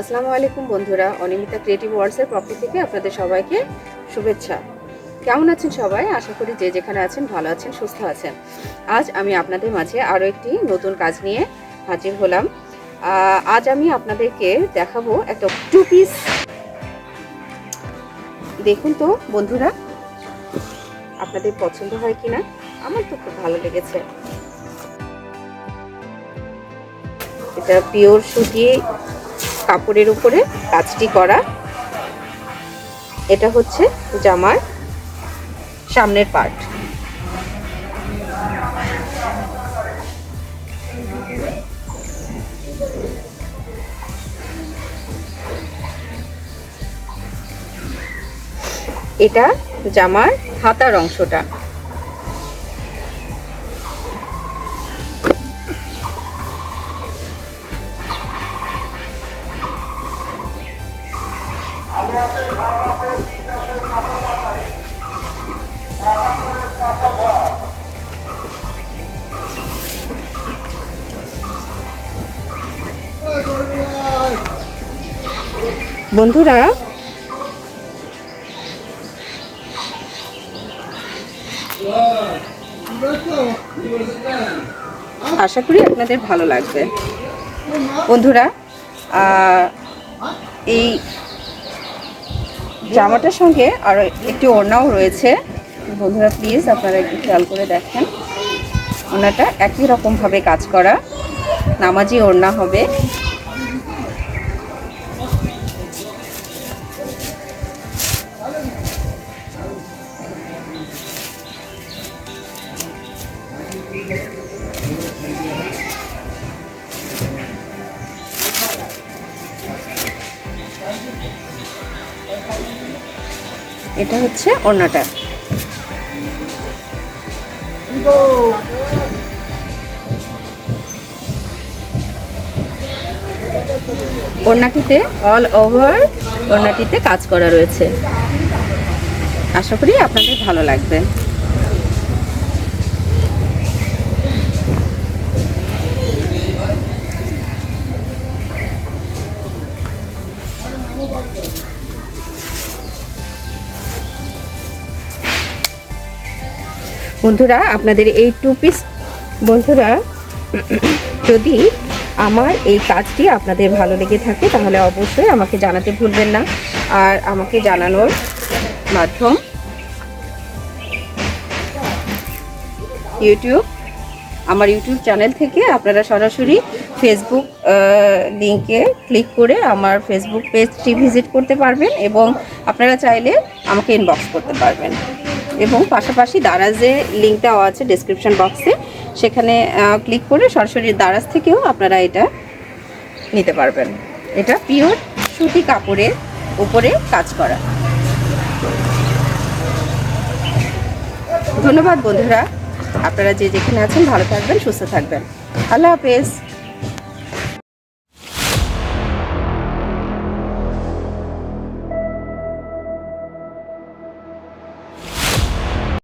আসসালামু আলাইকুম বন্ধুরা, অনিমিতা ক্রিয়েটিভ ওয়ার্ডসের পক্ষ থেকে আপনাদের সবাইকে শুভেচ্ছা। কেমন আছেন সবাই? আশা করি যে যেখানে আছেন ভালো আছেন, সুস্থ আছেন। আজ আমি আপনাদের মাঝে আরও একটি নতুন কাজ নিয়ে হাজির হলাম। আজ আমি আপনাদেরকে দেখাবো একটা টু পিস দেখুন তো বন্ধুরা, আপনাদের পছন্দ হয় কি না আমার তো খুব ভালো লেগেছে। এটা পিওর সুতি কাপড়ের উপরে কাজটি করা। এটা হচ্ছে জামার সামনের পার্ট। এটা জামার হাতার অংশটা। বন্ধুরা আশা করি আপনাদের ভালো লাগবে। বন্ধুরা এই জামাটার সঙ্গে আরও একটি ওড়নাও রয়েছে। বন্ধুরা প্লিজ আপনারা একটু খেয়াল করে দেখেন। ওনাটা একই রকমভাবে কাজ করা। নামাজি ওড়না হবে। এটা হচ্ছে অন্যটা ওড়নাটিতে অল ওভার ওড়নাটিতে কাজ করা রয়েছে। আশা করি আপনাদের ভালো লাগবে। বন্ধুরা, আপনাদের এই টু পিস বন্ধুরা, যদি আমার এই কাজটি আপনাদের ভালো লেগে থাকে, তাহলে অবশ্যই আমাকে জানাতে ভুলবেন না। আর আমাকে জানানোর মাধ্যম ইউটিউব আমার ইউটিউব চ্যানেল থেকে আপনারা সরাসরি ফেসবুক লিঙ্কে ক্লিক করে আমার ফেসবুক পেজটি ভিজিট করতে পারবেন এবং আপনারা চাইলে আমাকে ইনবক্স করতে পারবেন। এবং পাশাপাশি দারাজে লিঙ্ক দেওয়া আছে ডিসক্রিপশন বক্সে সেখানে ক্লিক করে সরাসরি দারাজ থেকেও আপনারা এটা নিতে পারবেন। এটা পিওর সুতি কাপড়ের উপরে কাজ করা। ধন্যবাদ বন্ধুরা। আপনারা যে যেখানে আছেন ভালো থাকবেন, সুস্থ থাকবেন। আল্লাহ হাফেজ।